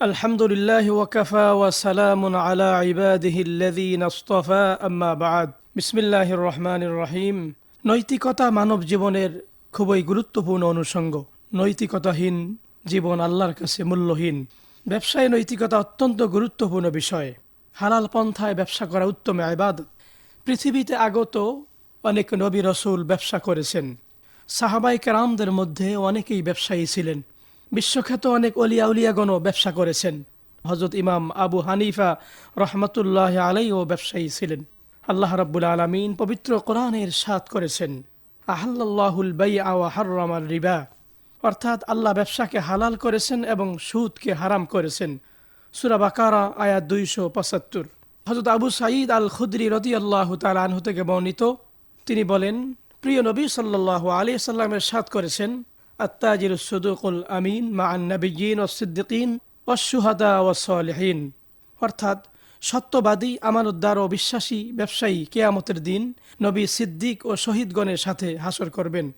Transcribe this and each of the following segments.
الحمد لله وكفى وسلام على عباده الذين اصطفى أما بعد بسم الله الرحمن الرحيم নৈতিকতা মানব জীবনের খুবই গুরুত্বপূর্ণ অনুষঙ্গ নৈতিকতাহীন জীবন আল্লাহর কাছে মূল্যহীন ব্যবসায় নৈতিকতা অত্যন্ত গুরুত্বপূর্ণ বিষয় হালাল পন্থায় ব্যবসা করা উত্তম আবাদত পৃথিবীতে আগত অনেক নবী রসুল ব্যবসা করেছেন সাহাবাই কেরামদের মধ্যে অনেকেই ব্যবসায়ী ছিলেন বিশ্বখ্যাত অনেক অলিয়া উলিয়াগণও ব্যবসা করেছেন। হজরত ইমাম আবু হানিফা রহমতুল্লাহ আলাইও ব্যবসায়ী ছিলেন। আল্লাহ রাব্বুল আলমিন পবিত্র কোরআনের সাত করেছেন। আহাল্লাহুল বাই আওয়া হার্রামার রিবা। অর্থাৎ আল্লাহ ব্যবসাকে হালাল করেছেন এবং সুদকে হারাম করেছেন। সুরা বাকারা, আয়াত দুইশো পঁচাত্তর। হজরত আবু সাঈদ আল খুদ্রি রদি আল্লাহ তালহ থেকে বর্ণিত। তিনি বলেন, প্রিয় নবী সাল্লাহ আলী সাল্লামের সাত করেছেন। আমিন মা আন্নাবিগিন ও সিদ্দিকিন অসুহাদা ও সলহীন। অর্থাৎ সত্যবাদী আমানুদ্দার ও বিশ্বাসী ব্যবসায়ী কেয়ামতের দিন নবী সিদ্দিক ও শহীদগণের সাথে হাসর করবেন।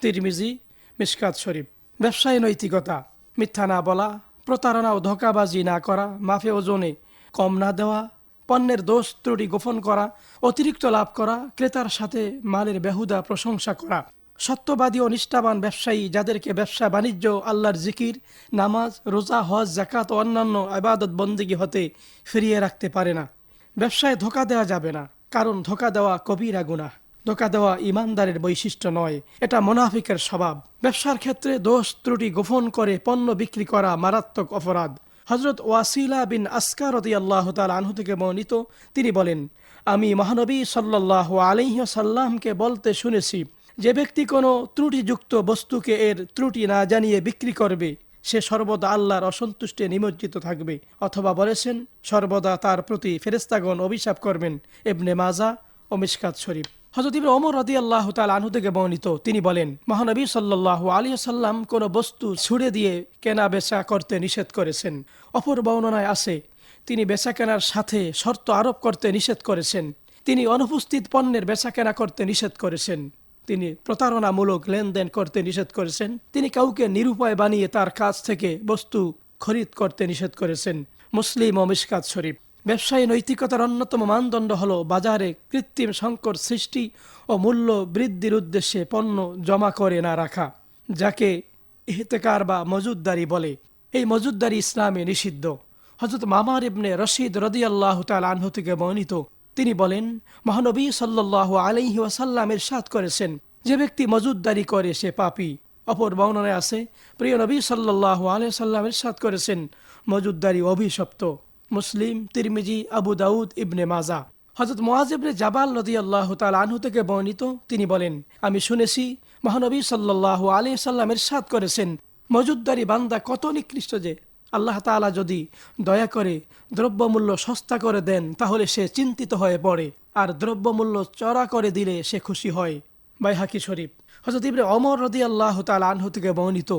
তিরমিজি মিসকাত শরীফ। ব্যবসায় নৈতিকতা, মিথ্যা না বলা, প্রতারণা ও ধোকাবাজি না করা, মাফে ওজনে কম না দেওয়া, পণ্যের দোষ ত্রুটি গোপন করা, অতিরিক্ত লাভ করা, ক্রেতার সাথে মালের বেহুদা প্রশংসা করা। সত্যবাদী ও নিষ্ঠাবান ব্যবসায়ী যাদেরকে ব্যবসা, বাণিজ্য, আল্লাহর জিকির, নামাজ, রোজা, হজ জাকাত ও অন্যান্য আবাদত বন্দিগি হতে ফিরিয়ে রাখতে পারে না। ব্যবসায় ধোকা দেওয়া যাবে না, কারণ ধোকা দেওয়া কবিরা গুনাহ। ধোকা দেওয়া ইমানদারের বৈশিষ্ট্য নয়, এটা মোনাফিকের স্বভাব। ব্যবসার ক্ষেত্রে দোষ ত্রুটি গোপন করে পণ্য বিক্রি করা মারাত্মক অপরাধ। হজরত ওয়াসিলা বিন আসকারতি আল্লাহ তাল আনহু থেকে বর্ণিত, তিনি বলেন, আমি মহানবী সাল্লাহ আলহ্লামকে বলতে শুনেছি যে ব্যক্তি কোনো ত্রুটিযুক্ত বস্তুকে এর ত্রুটি না জানিয়ে বিক্রি করবে, সে সর্বদা আল্লাহর অসন্তুষ্টে নিমজ্জিত থাকবে। অথবা বলেছেন, সর্বদা তার প্রতি ফেরেস্তাগণ অভিশাপ করবেন। এবনে মাজা ও মিসকাত শরীফ। হজরত ইবনে ওমর রদি আল্লাহ তাল আনহু থেকে বর্ণিত, তিনি বলেন, মহানবী সাল্লাহ আলী সাল্লাম কোনো বস্তু ছুড়ে দিয়ে কেনা বেচা করতে নিষেধ করেছেন। অপর বর্ণনায় আছে, তিনি বেচা কেনার সাথে শর্ত আরোপ করতে নিষেধ করেছেন। তিনি অনুপস্থিত পণ্যের বেচা কেনা করতে নিষেধ করেছেন। তিনি প্রতারণামূলক লেনদেন করতে নিষেধ করেছেন। তিনি কাউকে নিরুপায় বানিয়ে তার কাছ থেকে বস্তু খরিদ করতে নিষেধ করেছেন। মুসলিম ও শরীফ। ব্যবসায়ী নৈতিকতার অন্যতম মানদণ্ড হল বাজারে কৃত্রিম সংকট সৃষ্টি ও মূল্য বৃদ্ধির উদ্দেশ্যে পণ্য জমা করে না রাখা, যাকে ইহতেকার বা মজুদদারি বলে। এই মজুদদারি ইসলামে নিষিদ্ধ। হজরত মামার ইবনে রশিদ রদি আল্লাহ আনহু থেকে বর্ণিত। তিনি বলেন, মহানবী সাল্লাহ আলাইহি ওয়াসাল্লাম ইরশাদ করেছেন, যে ব্যক্তি মজুদদারি করে সে পাপি। অপর বর্ণনায় আছে, প্রিয় নবী সাল্লাহ আলাই সাল্লাম ইরশাদ করেছেন, মজুদদারি অভিশপ্ত। মুসলিম, তিরমিজি, আবু দাউদ ইবনে মাজা। হজরত মোয়াজ ইবনে জাবাল নদী আল্লাহ তাল আনহু থেকে বর্ণিত, তিনি বলেন, আমি শুনেছি, মহানবী সাল্লাহ আলী সাল্লাম ইরশাদ করেছেন, মজুদদারি বান্দা কত নিকৃষ্ট যে আল্লাহ তালা যদি দয়া করে দ্রব্যমূল্য সস্তা করে দেন, তাহলে সে চিন্তিত হয়ে পড়ে। আর দ্রব্যমূল্য চড়া করে দিলে সে খুশি হয়। বাইহাকি শরীফ হজরত ইবনে অমর রদি আল্লাহ তাল আনহু থেকে বর্ণিত।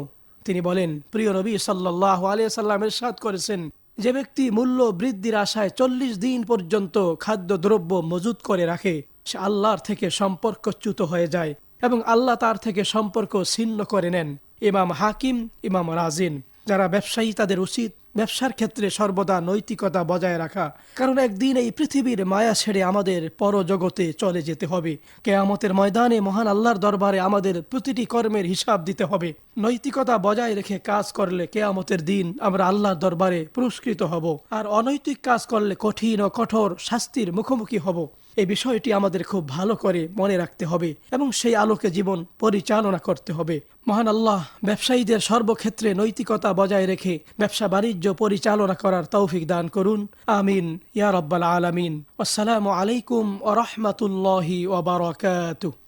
তিনি বলেন, প্রিয় নবী সাল্লাহ আলিয়া সাল্লামের সাদ করেছেন, যে ব্যক্তি মূল্য বৃদ্ধির আশায় চল্লিশ দিন পর্যন্ত খাদ্য দ্রব্য মজুত করে রাখে, সে আল্লাহর থেকে সম্পর্কচ্যুত হয়ে যায় এবং আল্লাহ তার থেকে সম্পর্ক ছিন্ন করে নেন। ইমাম হাকিম, ইমাম রাজিন। যারা ব্যবসায়ী, তাদের উচিত ব্যবসার ক্ষেত্রে সর্বদা নৈতিকতা বজায় রাখা। কারণ একদিন এই পৃথিবীর মায়া ছেড়ে আমাদের পরজগতে চলে যেতে হবে। কেয়ামতের ময়দানে মহান আল্লাহর দরবারে আমাদের প্রতিটি কর্মের হিসাব দিতে হবে। নৈতিকতা বজায় রেখে কাজ করলে কেয়ামতের দিন আমরা আল্লাহর দরবারে পুরস্কৃত হব। আর অনৈতিক কাজ করলে কঠিন ও কঠোর শাস্তির মুখোমুখি হব। এই বিষয়টি আমাদের খুব ভালো করে মনে রাখতে হবে এবং সেই আলোকে জীবন পরিচালনা করতে হবে। মহান আল্লাহ ব্যবসায়ীদের সর্বক্ষেত্রে নৈতিকতা বজায় রেখে ব্যবসা বাণিজ্য পরিচালনা করার তৌফিক দান করুন। আমিন। ইয়া রব্বাল আলামিন। আসসালামু আলাইকুম ওয়া রাহমাতুল্লাহি ওয়া বারাকাতুহু।